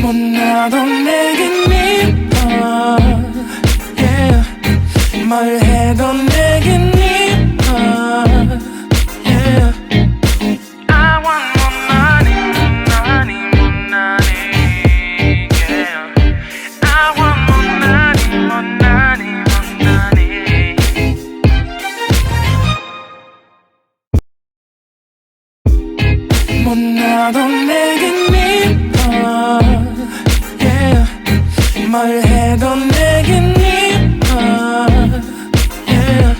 못나도 내겐 미워 yeah. 뭘 해도 내겐 미워 yeah. I want more money, money, money, yeah. I want more money, money, money. 못나도 내겐 뭘 해도 내겐 미워 yeah.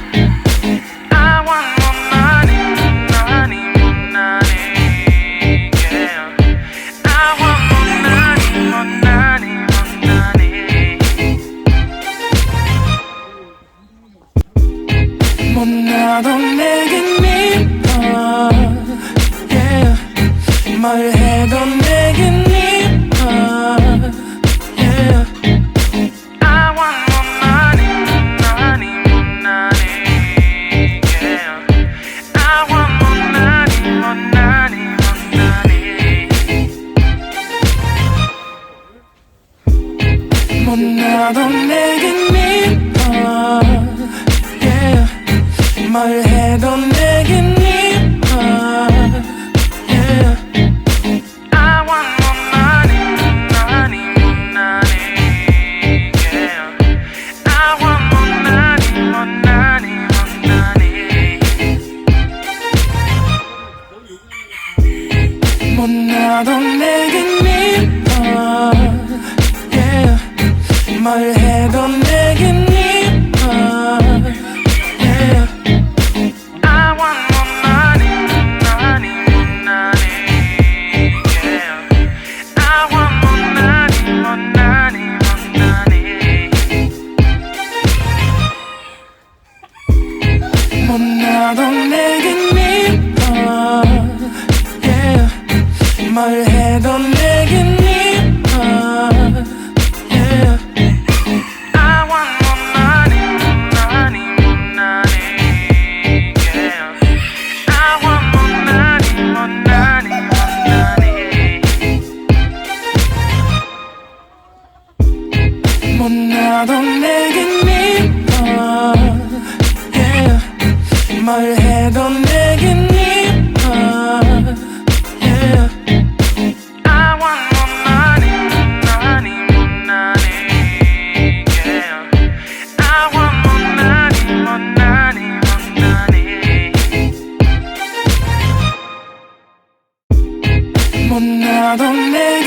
I want more money, money, money yeah. I want more money, more money, more money 못나도 내겐 미워 yeah. 뭘 해도 내 못나도 내겐 미워 yeah. 뭘 해도 내겐 미워 yeah. 나도 내겐 미워 yeah. 뭘 해도 내겐 미워 yeah. I want more money, money, money yeah. I want more money, more money, more money 못 나도 내 뭘 해도 내겐 미워 yeah. I want more money, money, more money yeah. I want more money, more money, more money 못나도 내겐 미워 yeah. 뭘 해도 내겐 나도 내